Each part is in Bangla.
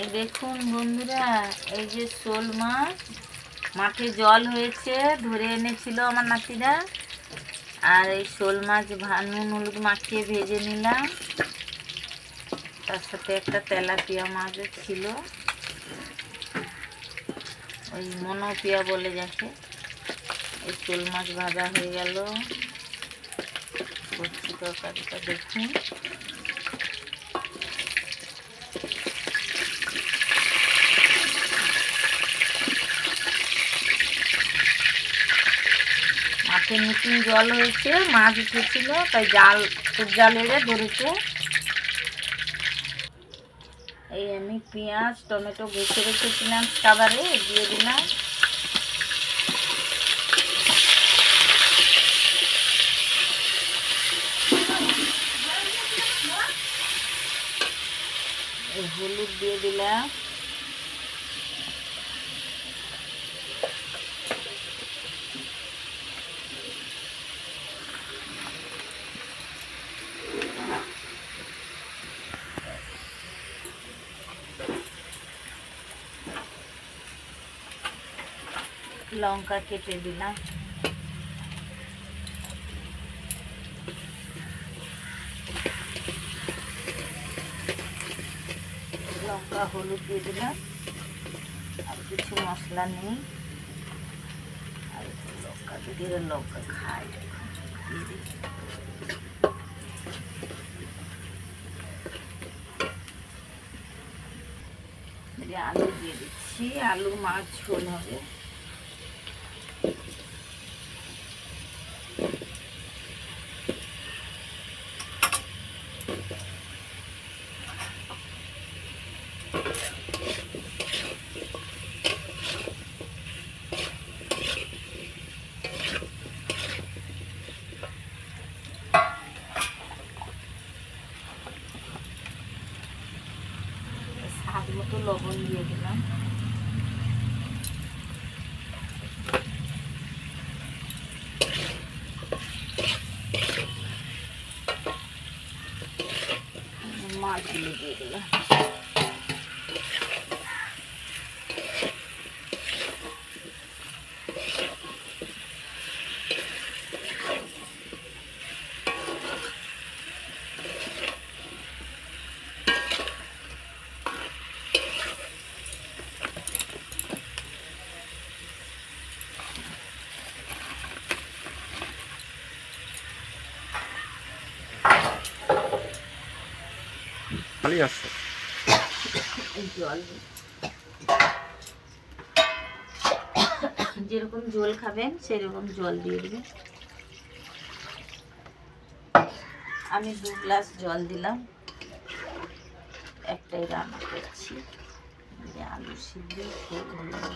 এই দেখুন বন্ধুরা, এই যে শোল মাছ, মাঠে জল হয়েছে, ধরে এনেছিল আমার নাতিরা। আর এই শোল মাছ নুন হলুদ মাখিয়ে ভেজে নিলাম। তার সাথে একটা তেলাপিয়া মাছও ছিল। ওই মনোপিয়া বলে যাকে। এই শোল মাছ ভাজা হয়ে গেল। তরকারিটা দেখুন। মাঠে নতুন জল হয়েছে, মাছ উঠেছিল, তাই জাল জাল এড়ে ধরেছে। এই আমি পেঁয়াজ, টমেটো বেছে রেখেছিলাম খাবারে দিয়ে দিলাম। হলুদ দিয়ে দিলাম। লঙ্কা কেটে দিলাম। লঙ্কা, হলুদ দিয়ে দিলাম। আর কিছু মশলা নেই। আর লঙ্কা দিয়ে লঙ্কা খাই। আলু দিয়ে দিচ্ছি। আলু মাছ ঝোল হবে। মতো লবণ দিয়ে দিলাম। মাছগুলো দিয়ে দিলাম। খালি আসছে। যেরকম জল খাবেন, সেরকম জল দিয়ে দিবেন। আমি দু গ্লাস জল দিলাম। একটাই রান্না করছি। আলু সিদ্ধ খুব ভালো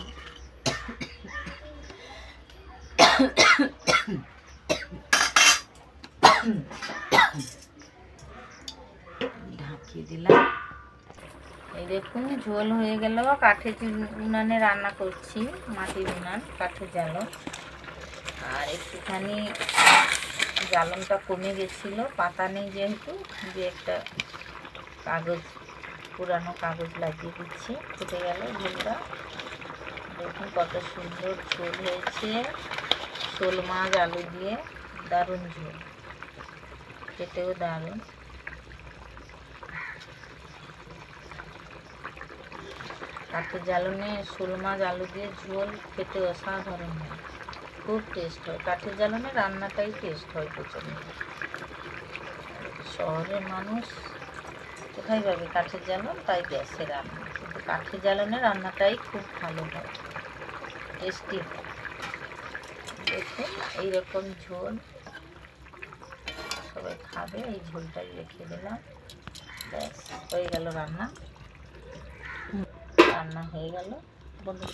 ঢাকিয়ে দিলাম। এই দেখুন, ঝোল হয়ে গেল। কাঠের উনানে রান্না করছি, মাটির উনান, কাঠের জ্বালন। আর একটুখানি জ্বালনটা কমে গেছিল। পাতা নেই যেহেতু, যে একটা কাগজ, পুরানো কাগজ লাগিয়ে দিচ্ছি। ফুটে গেল ঝোলটা। দেখুন কত সুন্দর ঝোল হয়েছে। শোল মাছ, আলু দিয়ে দারুণ ঝোল। খেতেও দারুণ। কাঠের জ্বালনে, শোল মাছ, আলু দিয়ে ঝোল, খেতে অসাধারণ হয়। খুব টেস্ট হয়। কাঠের জ্বালনে রান্নাটাই টেস্ট হয় প্রচণ্ড শহরের মানুষ কোথায় পাবে কাঠের জ্বালন? তাই গ্যাসে রান্না। কিন্তু কাঠের জ্বালনে রান্নাটাই খুব ভালো হয়। টেস্টি হয়। দেখুন, এইরকম ঝোল সবাই খাবে। এই ঝোলটাই রেখে দিলাম। ব্যাস, হয়ে গেল রান্না। রান্না হয়ে গেল। বন্ধু